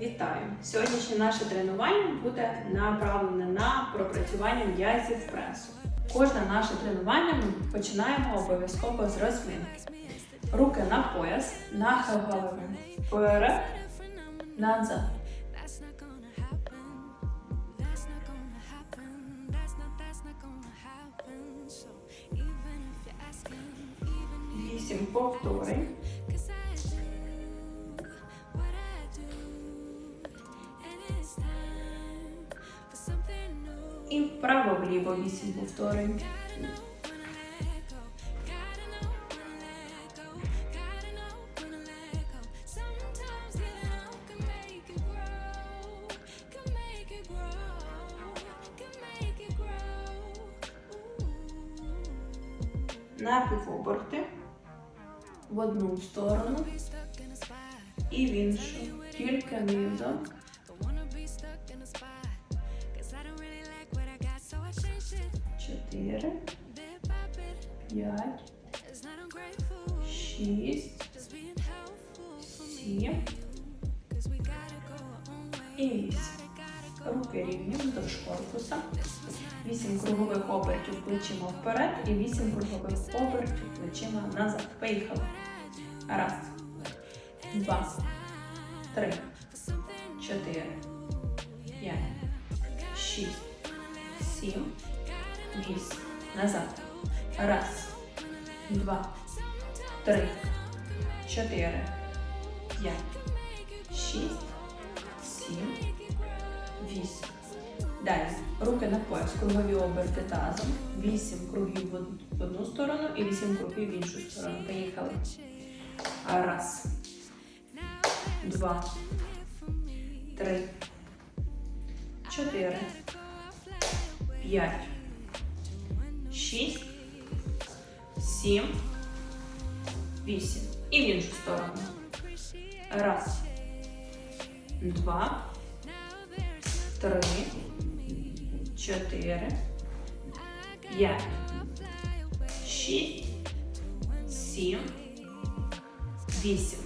Вітаю! Сьогоднішнє наше тренування буде направлене на пропрацювання м'язів пресу. Кожне наше тренування ми починаємо обов'язково з розминки. Руки на пояс, нахил голови вперед, назад. That's not Can make it grow. Напівоберти в одну сторону і в іншу. Тільки низом. Шість, сім і вісім. Руки рівні вздовж корпуса. Вісім кругових обертів плечима вперед і вісім кругових обертів плечима назад. Поїхали. Раз, два, три, чотири, п'ять, шість, сім, вісім. Назад. Раз, два, три, чотири, п'ять, шість, сім, вісім. Далі. Руки на пояс, кругові оберти тазом. Вісім кругів в одну сторону і вісім кругів в іншу сторону. Поїхали. Раз. Два. Три. Чотири. П'ять. Шість. Сім. Вісім. І в іншу сторону. Раз. Два. Три. Чотири. П'ять. Шість. Сім. Вісім.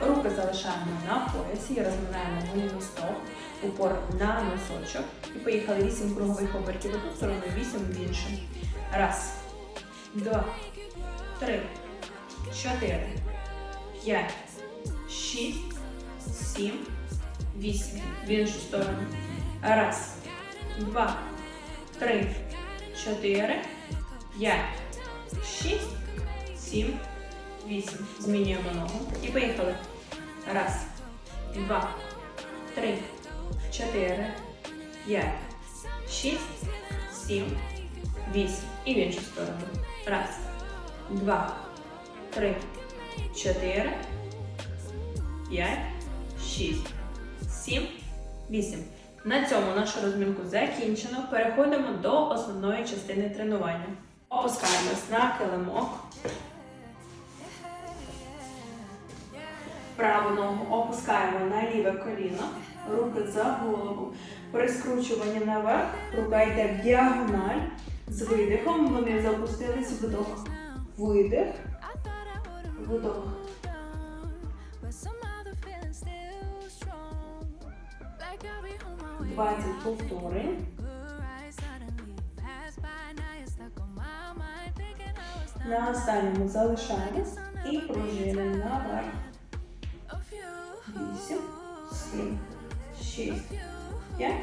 Руки залишаємо на поясі розминаємо голову стоп. Упор на носочок. І поїхали вісім кругових обертів в одну сторону, вісім в іншу. Раз. Два. Три. Чотири. П'ять. Шість. Сім. Вісім. В іншу сторону. Раз. Два. Три. Чотири. П'ять. Шість. Сім. Вісім. Змінюємо ногу. І поїхали. Раз. Два. Три. Чотири. П'ять. Шість. Сім. Вісім. І в іншу сторону. Раз. Два. Три. Чотири. П'ять. Шість. Сім. Вісім. На цьому нашу розмінку закінчено. Переходимо до основної частини тренування. Опускаємось на килимок. Праву ногу опускаємо на ліве коліно, руки за голову. При скручуванні наверх рука йде в діагональ. З видихом вони запустились вдох. Видих, вдох. done, but somehow the feeling's still strong. Like I'll be on my way. 20 повторень. Good right suddenly passed by. Now you're stuck on my mind, thinking I was done. На останньому залишаємось і пружини наверх. 8, 7, 6, 5,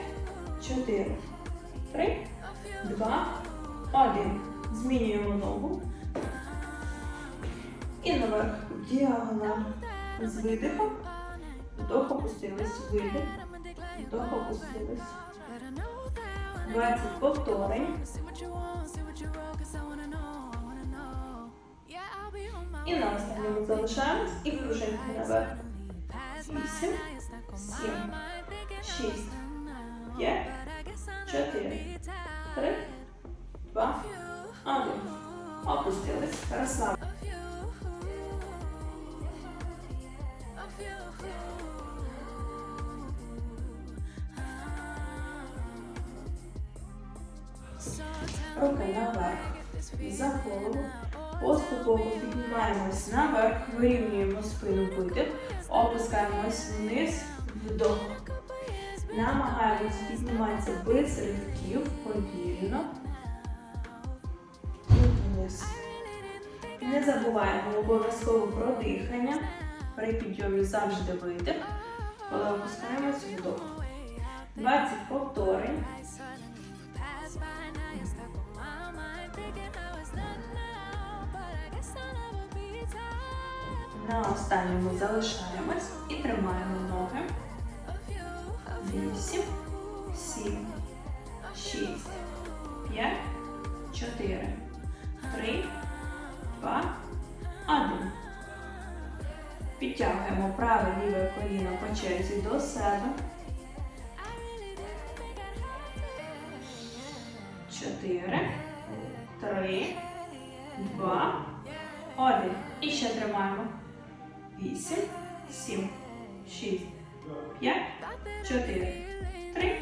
4, 3, 2, 1. Змінюємо ногу. І наверх діагональ. З видихом. Вдох опустились. Видих. Вдох опустились. But I know that when 20 повторень. І на останньому залишаємось і пружинки наверх. Pass 8, by, now you're stuck on 7, my mind, thinking I 6, was done now. 5, But I guess I'll 4, never be tired 3, 2, of 1. Опустились. Розслаб. Руки наверх. За голову. Поступово піднімаємось наверх, вирівнюємо спину видих, опускаємось вниз, Вдох. Намагаємось підніматися без ривків, повільно. І вниз. Не забуваємо обов'язково про дихання. При підйомі завжди видих. Коли опускаємось вдох. 20 повторень. На останньому залишаємось і тримаємо ноги. of you, of 8, 7, 6, 5, 4, 3, 2, 1. Підтягуємо праве ліве коліно по черзі до себе. 4, 3, 2, 1. І ще тримаємо. 8, 7, 6, 5, 4, 3,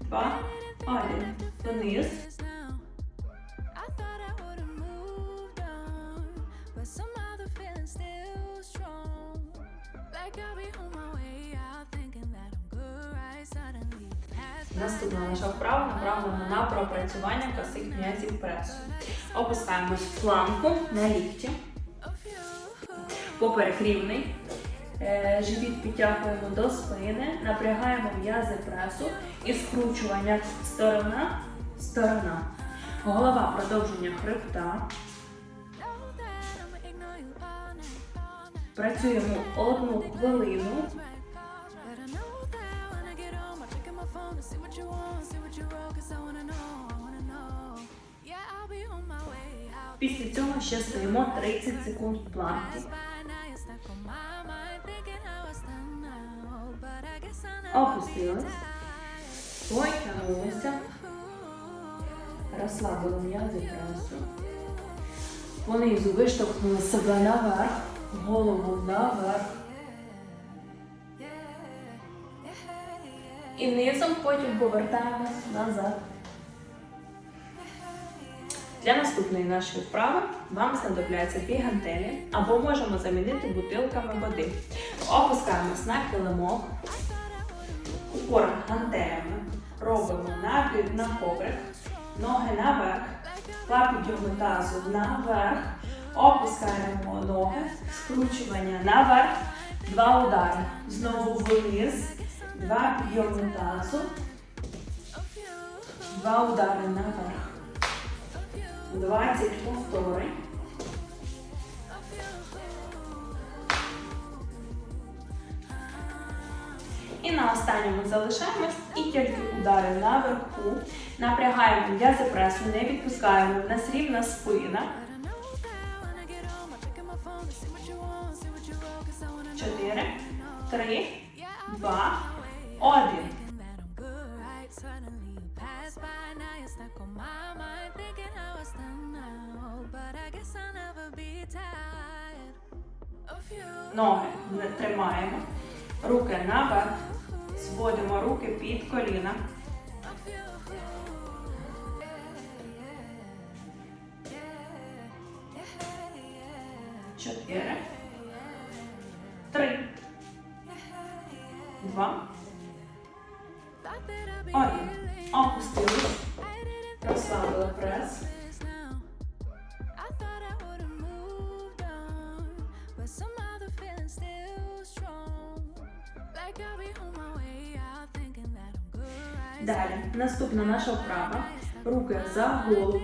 2, 1. Вниз. Наступна наша вправа направлена на пропрацювання косих м'язів пресу. Опускаємось в планку на лікті. Поперек рівний. Е, Живіт підтягуємо до спини, напрягаємо м'язи пресу і скручування сторона, сторона. Голова продовження хребта. Працюємо одну хвилину. Після цього ще стоїмо 30 секунд в be Опустились. Потягнулися. Розслабили м'язи пресу. Понизу виштовхнули себе наверх, голову наверх. І низом потім повертаємось назад. Для наступної нашої вправи вам знадобляться дві гантелі або можемо замінити бутилками води. Опускаємось на килимок, упор гантелями, робимо набір на коврик, ноги наверх, два тазу наверх, опускаємо ноги, скручування наверх, два удари. Знову вниз, два підйоми тазу, два удари наверх. 20 повторень. І на останньому залишаємось і тільки удари наверху. Напрягаємо м'язи пресу, не відпускаємо. У нас рівна спина. Чотири, три, два, один. Ноги тримаємо. Руки наверх. Зводимо руки під коліна. Thinking that I'm good, right? Далі. Наступна наша вправа. Руки за голову.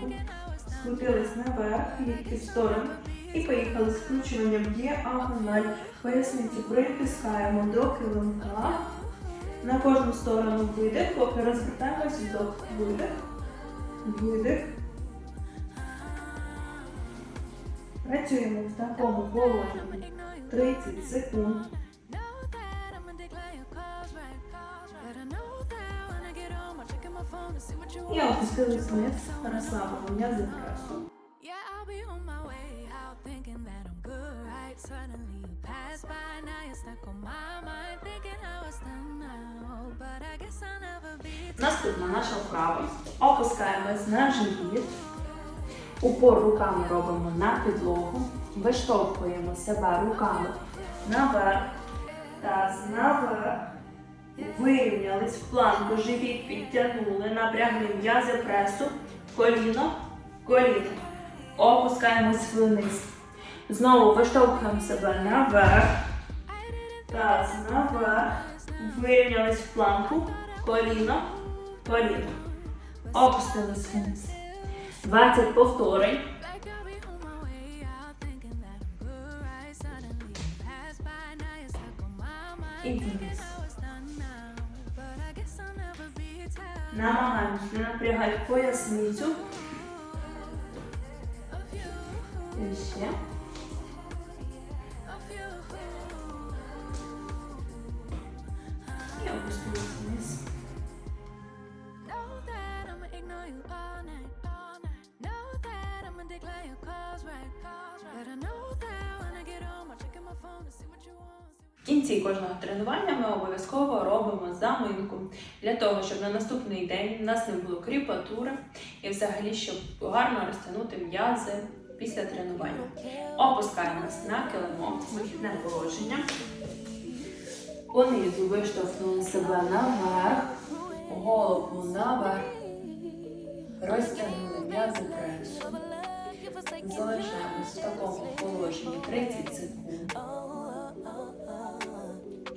Скрутились наверх, лікті в сторону. І поїхали з включуванням в діагональ. Поясниці притискаємо до килимка. На кожну сторону видих, поки розвертаємось вдох. Видих. Видих. Працюємо в такому положенні 30 секунд. Know that I'ma decline your calls, Наступна наша вправа. Опускаємось на живіт. Упор руками робимо на підлогу. Виштовхуємо себе руками наверх. Таз наверх. Вирівнялись в планку, живіт підтягнули, напрягли м'язи пресу, коліно, коліно. Опускаємось вниз. Знову виштовхуємо себе наверх. Таз наверх. Вирівнялись в планку, коліно, коліно. Опустились вниз. 20 повторень. Like I'll be on my way out, thinking В кінці кожного тренування ми обов'язково робимо заминку для того, щоб на наступний день в нас не було кріпатури і взагалі, щоб гарно розтягнути м'язи після тренування. Опускаємось на килимок, вихідне положення. Понизу виштовхнули себе наверх, голову наверх, розтягнули м'язи пресу. Залишаємось в такому положенні 30 секунд.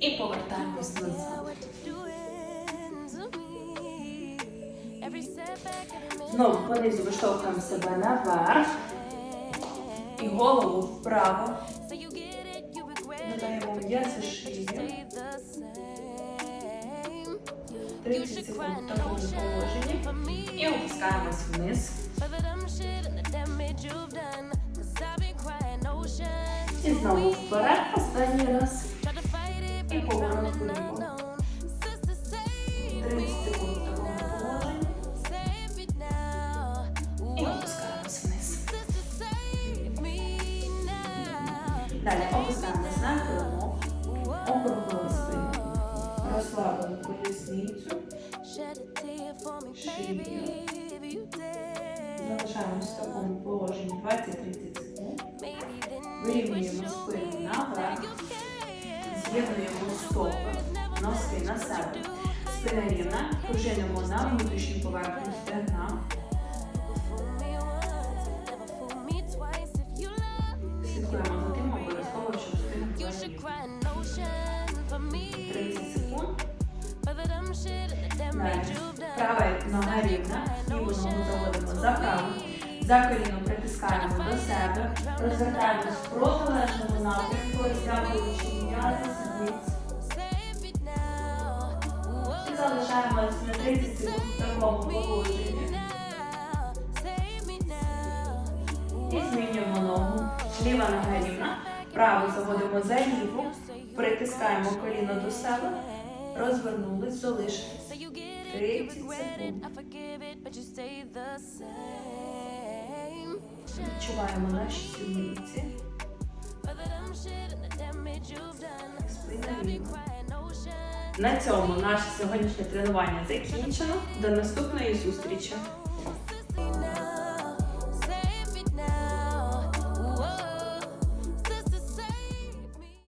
І повертаємось назад. Знову понизу виштовхуємо себе наверх і голову вправо. Додаємо м'язи 30 секунд в такому положенні. І опускаємось вниз. І знову вперед останній раз. І поворот вліво. Вирівнюємо спину наверх. З'єднуємо стопи, носки на себе. Спина рівна, пружинимо на внутрішню поверхню стегна. За коліно притискаємо до себе, розвертаємось в протилежному напрямку, розтягуючи м'язи now. І залишаємось на 30 секунд в такому положенні. І змінюємо ногу. Ліва нога рівна, праву заводимо за ліву, притискаємо коліно до себе, розвернулись, залишились. So you get it, 30 you regret it. секунд. Відчуваємо наші сідниці. На цьому наше сьогоднішнє тренування закінчено. До наступної зустрічі!